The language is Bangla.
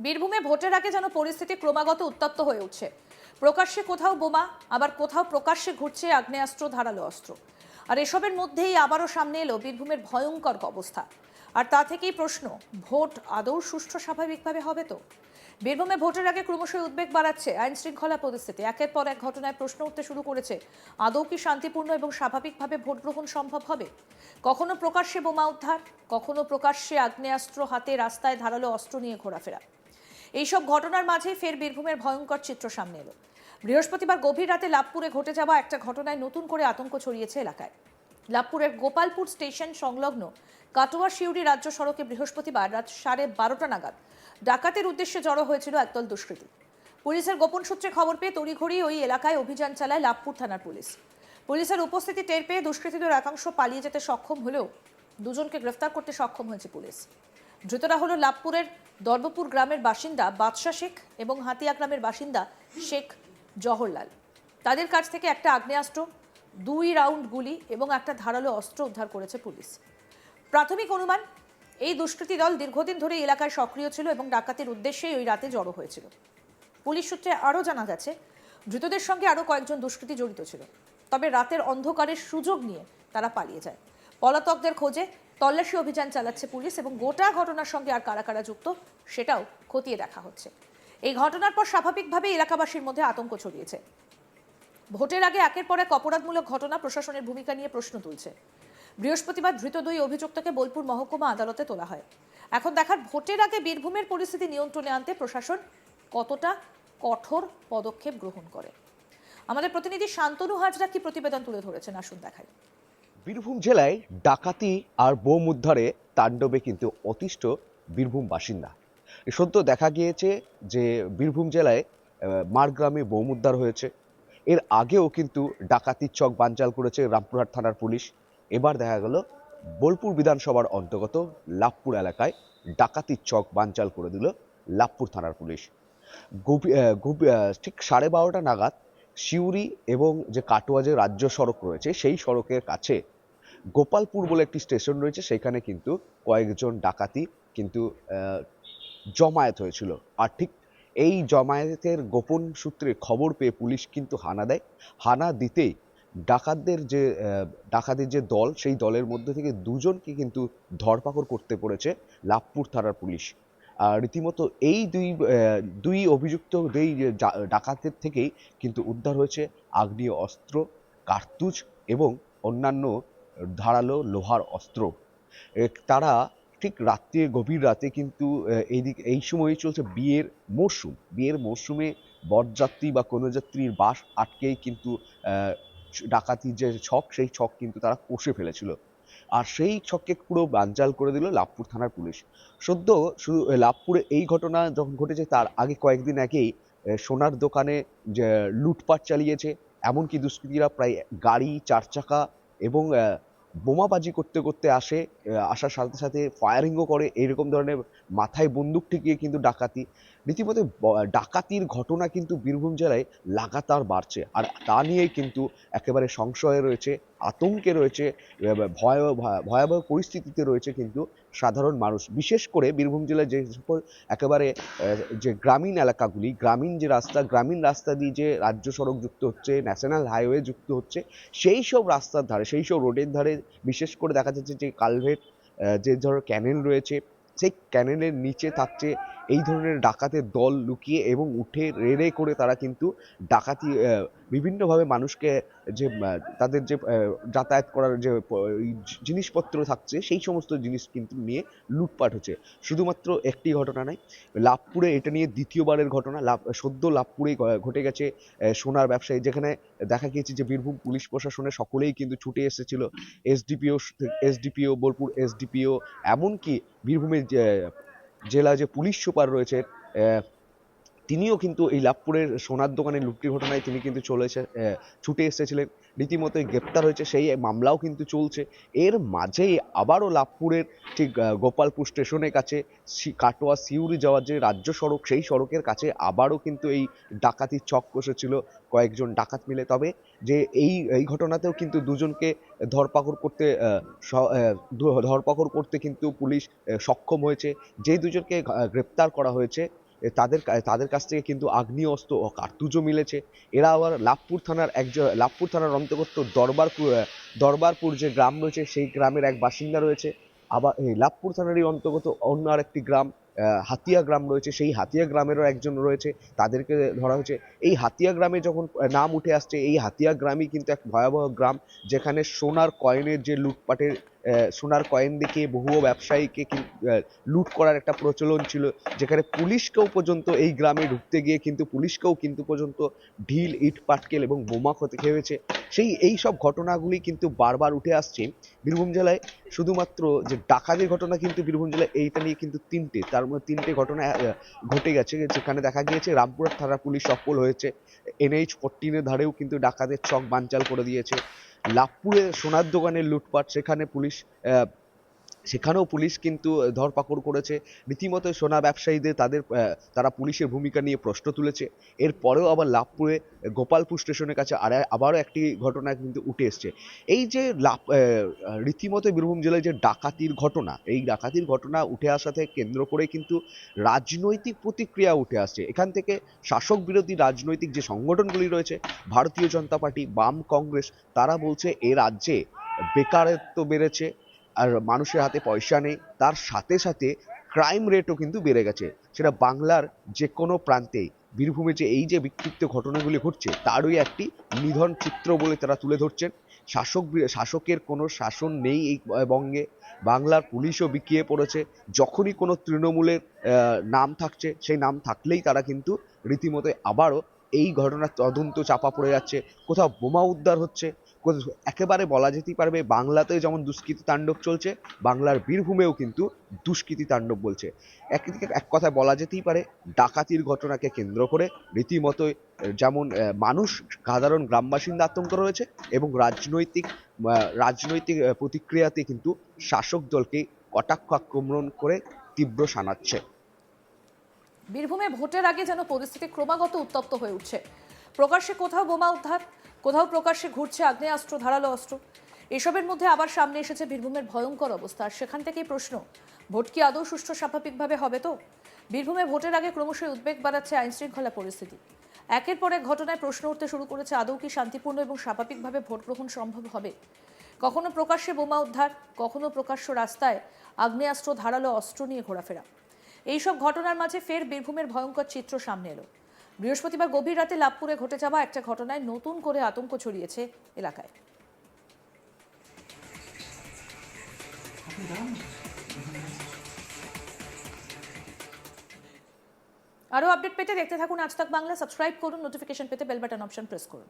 বীরভূমে ভোটের আগে যেন পরিস্থিতি ক্রমাগত উত্তপ্ত হয়ে উঠছে। প্রকাশ্যে কোথাও বোমা, আবার কোথাও প্রকাশ্যে ঘুরছে আগ্নেয়াস্ত্র, ধারালো অস্ত্র। আর এসবের মধ্যেই আবারও সামনে এলো বীরভূমের ভয়ঙ্কর অবস্থা। আর তা থেকেই প্রশ্ন, ভোট আদৌ সুষ্ঠু স্বাভাবিকভাবে হবে তো? বীরভূমে ভোটের আগে ক্রমশই উদ্বেগ বাড়াচ্ছে আইন শৃঙ্খলা পরিস্থিতি। একের পর এক ঘটনায় প্রশ্ন উঠতে শুরু করেছে, আদৌ কি শান্তিপূর্ণ এবং স্বাভাবিকভাবে ভোট গ্রহণ সম্ভব হবে? কখনো প্রকাশ্যে বোমা উদ্ধার, কখনো প্রকাশ্যে আগ্নেয়াস্ত্র হাতে রাস্তায় ধারালো অস্ত্র নিয়ে ঘোরাফেরা। এইসব ঘটনার মাঝে ফের বীরভূমের ভয়ঙ্কর চিত্র সামনে এলো। বৃহস্পতিবার গভীর রাতে লাভপুরে ঘটে যাওয়া একটা ঘটনায় নতুন করে আতঙ্ক ছড়িয়েছে এলাকায়। লাভপুরের গোপালপুর স্টেশন সংলগ্ন কাটোয়া শিউরি রাজ্য সড়কে বৃহস্পতিবার রাত সাড়ে বারোটা নাগাদ ডাকাতের উদ্দেশ্যে জড়ো হয়েছিল একদল দুষ্কৃতী। পুলিশের গোপন সূত্রে খবর পেয়ে তড়িঘড়ি ওই এলাকায় অভিযান চালায় লাভপুর থানার পুলিশ। পুলিশের উপস্থিতি টের পেয়ে দুষ্কৃতীদের একাংশ পালিয়ে যেতে সক্ষম হলেও দুজনকে গ্রেফতার করতে সক্ষম হয়েছে পুলিশ। ধৃতরা হলো লাভপুরের দর্বপুর গ্রামের বাসিন্দা বাদশা শেখ এবং হাতিয়া গ্রামের বাসিন্দা শেখ জহরলাল তাদের কাছ থেকে একটা আগ্নেয়াস্ত্র, দুই রাউন্ড গুলি এবং একটা ধারালো অস্ত্র উদ্ধার করেছে পুলিশ। প্রাথমিক অনুমান, এই দুষ্কৃতী দল দীর্ঘদিন ধরে এলাকায় সক্রিয় ছিল এবং ডাকাতির উদ্দেশ্যেই ওই রাতে জড়ো হয়েছিল। পুলিশ সূত্রে আরও জানা গেছে, ধৃতদের সঙ্গে আরও কয়েকজন দুষ্কৃতী জড়িত ছিল। তবে রাতের অন্ধকারের সুযোগ নিয়ে তারা পালিয়ে যায়। পলাতকদের খোঁজে তল্লাশি অভিযান চালাচ্ছে পুলিশ এবং গোটা ঘটনার সঙ্গে আর কারা কারা যুক্ত সেটাও খতিয়ে দেখা হচ্ছে। এই ঘটনার পর স্বাভাবিকভাবে এলাকাবাসীর মধ্যে আতঙ্ক ছড়িয়েছে। ভোটের আগে একের পর এক অপরাধমূলক ঘটনা প্রশাসনের ভূমিকা নিয়ে প্রশ্ন তুলছে। বৃহস্পতিবার ধৃত দুই অভিযুক্তকে বোলপুর মহকুমা আদালতে তোলা হয়। এখন দেখার ভোটের আগে বীরভূমের পরিস্থিতি নিয়ন্ত্রণে আনতে প্রশাসন কতটা কঠোর পদক্ষেপ গ্রহণ করে। আমাদের প্রতিনিধি শান্তনু হাজরা কি প্রতিবেদন তুলে ধরেছেন আসুন দেখাই। বীরভূম জেলায় ডাকাতি আর বোম উদ্ধারে তাণ্ডবে কিন্তু অতিষ্ঠ বীরভূম বাসিন্দা। সদ্য দেখা গিয়েছে যে বীরভূম জেলায় মারগ্রামে বোম উদ্ধার হয়েছে। এর আগেও কিন্তু ডাকাতির চক বানচাল করেছে রামপুরহাট থানার পুলিশ। এবার দেখা গেল, বোলপুর বিধানসভার অন্তর্গত লাভপুর এলাকায় ডাকাতির চক বানচাল করে দিল লাভপুর থানার পুলিশ। ঠিক সাড়ে বারোটা নাগাদ, সিউড়ি এবং যে কাটোয়া যে রাজ্য সড়ক রয়েছে, সেই সড়কের কাছে গোপালপুর বলে একটি স্টেশন রয়েছে, সেখানে কিন্তু কয়েকজন ডাকাতি কিন্তু জমায়েত হয়েছিল। আর ঠিক এই জমায়েতের গোপন সূত্রে খবর পেয়ে পুলিশ কিন্তু হানা দেয়। হানা দিতেই ডাকাতদের যে ডাকাতের যে দল, সেই দলের মধ্যে থেকে দুজনকে কিন্তু ধরপাকড় করতে পড়েছে লাভপুর থানার পুলিশ। আর রীতিমতো এই দুই দুই অভিযুক্ত দুই ডাকাতের থেকেই কিন্তু উদ্ধার হয়েছে আগ্নেয় অস্ত্র, কার্তুজ এবং অন্যান্য ধারালো লোহার অস্ত্র। তারা ঠিক রাত্রে, গভীর রাতে কিন্তু এইদিক, এই সময়ই চলছে বিয়ের মরশুম। বিয়ের মরশুমে বরযাত্রী বা কোনো যাত্রীর বাস আটকেই কিন্তু ডাকাতির যে ছক, সেই ছক কিন্তু তারা কষে ফেলেছিল। আর সেই ছককে পুরো বানচাল করে দিল লাভপুর থানার পুলিশ। সদ্য শুধু লাভপুরে এই ঘটনা যখন ঘটেছে, তার আগে কয়েকদিন আগেই সোনার দোকানে যে লুটপাট চালিয়েছে, এমনকি দুষ্কৃতীরা প্রায় গাড়ি চার চাকা এবং বোমাবাজি করতে করতে আসে আসার সাথে সাথে ফায়ারিংও করে, এইরকম ধরনের মাথায় বন্দুক ঠেকিয়ে কিন্তু ডাকাতি। রীতিমতো ডাকাতির ঘটনা কিন্তু বীরভূম জেলায় লাগাতার বাড়ছে। আর তা নিয়েই কিন্তু একেবারে সংশয়ে রয়েছে, আতঙ্কে রয়েছে ভয়াবহ ভয়াবহ পরিস্থিতিতে রয়েছে কিন্তু সাধারণ মানুষ। বিশেষ করে বীরভূম জেলায় যে সকল একেবারে যে গ্রামীণ এলাকাগুলি, গ্রামীণ যে রাস্তা, গ্রামীণ রাস্তা দিয়ে যে রাজ্য সড়ক যুক্ত হচ্ছে ন্যাশনাল হাইওয়ে যুক্ত হচ্ছে, সেই সব রাস্তার ধারে, সেই সব রোডের ধারে বিশেষ করে দেখা যাচ্ছে যে কালভেট যে ধরো ক্যানেল রয়েছে সেই ক্যানেলের নিচে থাকছে এই ধরনের ডাকাতের দল লুকিয়ে এবং উঠে রেড়ে করে তারা কিন্তু ডাকাতি বিভিন্নভাবে মানুষকে যে তাদের যে যাতায়াত করার যে জিনিসপত্র থাকছে, সেই সমস্ত জিনিস কিন্তু নিয়ে লুটপাট হচ্ছে। শুধুমাত্র একটি ঘটনা নয় লাভপুরে এটা নিয়ে দ্বিতীয়বারের ঘটনা, লাভ, সদ্য লাভপুরে ঘটে গেছে সোনার ব্যবসায়ী, যেখানে দেখা গিয়েছে যে, বীরভূম পুলিশ প্রশাসনের সকলেই কিন্তু ছুটে এসেছিল। এসডিপিও এসডিপিও, বোলপুর এসডিপিও, এমনকি বীরভূমের জেলা যে পুলিশ সুপার রয়েছে তিনিও কিন্তু এই লাভপুরের সোনার দোকানে লুটটির ঘটনায় তিনি কিন্তু চলেছে ছুটে এসেছিলেন। রীতিমতো গ্রেপ্তার হয়েছে, সেই মামলাও কিন্তু চলছে। এর মাঝেই আবারও লাভপুরের ঠিক গোপালপুর স্টেশনের কাছে কাটোয়া সিউড়ি যাওয়ার যে রাজ্য সড়ক, সেই সড়কের কাছে আবারও কিন্তু এই ডাকাতির চক কষেছিল কয়েকজন ডাকাত মিলে। তবে যে এই এই ঘটনাতেও কিন্তু দুজনকে ধরপাকড় করতে ধরপাকড় করতে কিন্তু পুলিশ সক্ষম হয়েছে। যে দুজনকে গ্রেপ্তার করা হয়েছে তাদের তাদের কাছ থেকে কিন্তু আগ্নেয় অস্ত্র ও কার্তুজও মিলেছে। এরা আবার লাভপুর থানার একজন লাভপুর থানার অন্তর্গত দরবারপুর দরবারপুর যে গ্রাম রয়েছে, সেই গ্রামের এক বাসিন্দা রয়েছে। আবার এই লাভপুর থানারই অন্তর্গত অন্য আরেকটি গ্রাম হাতিয়া গ্রাম রয়েছে। সেই হাতিয়া গ্রামেরও একজন রয়েছে। তাদেরকে ধরা হয়েছে। এই হাতিয়া গ্রামে যখন নাম উঠে আসছে, এই হাতিয়া গ্রামই কিন্তু এক ভয়াবহ গ্রাম, যেখানে সোনার কয়েনের যে লুটপাটের সোনার কয়েন দেখিয়ে বহু ব্যবসায়ীকে লুট করার একটা প্রচলন ছিল, যেখানে পুলিশকেও পর্যন্ত এই গ্রামে ঢুকতে গিয়ে কিন্তু পুলিশকেও কিন্তু পর্যন্ত ঢিল, ইট, পাটকেল এবং বোমা ক্ষতি খেয়েছে। সেই, এই সব ঘটনাগুলি কিন্তু বারবার উঠে আসছে বীরভূম জেলায়। শুধুমাত্র যে ডাকাতির ঘটনা কিন্তু বীরভূম জেলায় এইটা নিয়ে কিন্তু তিনটে, তার মধ্যে তিনটে ঘটনা ঘটে গেছে। যেখানে দেখা গিয়েছে রামপুরহাট থানা পুলিশ সফল হয়েছে। এনএইচ ফোরটিনের ধারেও কিন্তু ডাকাতের চক বানচাল করে দিয়েছে। লাভপুরে সোনার দোকানের লুটপাট, সেখানে পুলিশ সেখানেও পুলিশ কিন্তু ধরপাকড় করেছে। রীতিমতো সোনা ব্যবসায়ীদের তাদের তারা পুলিশের ভূমিকা নিয়ে প্রশ্ন তুলেছে। এরপরেও আবার লাভপুরে গোপালপুর স্টেশনের কাছে আর, আবারও একটি ঘটনা কিন্তু উঠে এসছে। এই যে লাভ রীতিমতো বীরভূম জেলায় যে ডাকাতির ঘটনা, এই ডাকাতির ঘটনা উঠে আসাতে কেন্দ্র করে কিন্তু রাজনৈতিক প্রতিক্রিয়া উঠে আসছে। এখান থেকে শাসক বিরোধী রাজনৈতিক যে সংগঠনগুলি রয়েছে, ভারতীয় জনতা পার্টি, বাম কংগ্রেস, তারা বলছে, এ রাজ্যে বেকারত্ব বেড়েছে, আর মানুষের হাতে পয়সা নেই, তার সাথে সাথে ক্রাইম রেটও কিন্তু বেড়ে গেছে। সেটা বাংলার যে কোনো প্রান্তেই। বীরভূমে যে এই যে বিক্ষিপ্ত ঘটনাগুলি ঘটছে, তারই একটি নিধন চিত্র বলে তারা তুলে ধরছেন। শাসক শাসকের কোনো শাসন নেই এই বঙ্গে। বাংলার পুলিশও বিকিয়ে পড়েছে। যখনই কোনো তৃণমূলের নাম থাকছে, সেই নাম থাকলেই তারা কিন্তু রীতিমতো আবারও এই ঘটনার তদন্ত চাপা পড়ে যাচ্ছে, কোথাও বোমা উদ্ধার হচ্ছে একেবারে বলা যেতেই পারবে বাংলাতে যেমন দুষ্কৃতি তাণ্ডব চলছে, বাংলার বীরভূমেও কিন্তু দুষ্কৃতি তাণ্ডব বলছে। একদিকে এক কথায় বলা যেতেই পারে, ডাকাতির ঘটনাকে কেন্দ্র করে রীতিমতো যেমন মানুষ, সাধারণ গ্রাম বাসিন্দা আতঙ্ক রয়েছে এবং রাজনৈতিক রাজনৈতিক প্রতিক্রিয়াতে কিন্তু শাসক দলকে কটাক্ষ আক্রমণ করে তীব্র শানাচ্ছে বীরভূমে ভোটের আগে যেন পরিস্থিতি ক্রমাগত উত্তপ্ত হয়ে উঠছে। প্রকাশ্যে কোথাও বোমা উদ্ধার, কোথাও প্রকাশ্যে ঘুরছে আগ্নেয়াস্ত্র, ধারালো অস্ত্র। এসবের মধ্যে আবার সামনে এসেছে বীরভূমের ভয়ঙ্কর অবস্থা। আর সেখান থেকেই প্রশ্ন, ভোট কি আদৌ সুষ্ঠু স্বাভাবিকভাবে হবে তো? বীরভূমে ভোটের আগে ক্রমশই উদ্বেগ বাড়াচ্ছে আইন শৃঙ্খলা পরিস্থিতি। একের পর এক ঘটনায় প্রশ্ন উঠতে শুরু করেছে, আদৌ কি শান্তিপূর্ণ এবং স্বাভাবিকভাবে ভোট গ্রহণ সম্ভব হবে? কখনো প্রকাশ্যে বোমা উদ্ধার, কখনো প্রকাশ্য রাস্তায় আগ্নেয়াস্ত্র, ধারালো অস্ত্র নিয়ে ঘোরাফেরা। এইসব ঘটনার মাঝে ফের বীরভূমের ভয়ঙ্কর চিত্র সামনে এলো। বৃহস্পতিবার গভীর রাতে লাভপুরে ঘটে যাওয়া একটা ঘটনায় নতুন করে আতঙ্ক ছড়িয়েছে এলাকায়। আরও আপডেট পেতে দেখতে থাকুন আজ তাক বাংলা। সাবস্ক্রাইব করুন, নোটিফিকেশন পেতে বেল বাটন অপশন প্রেস করুন।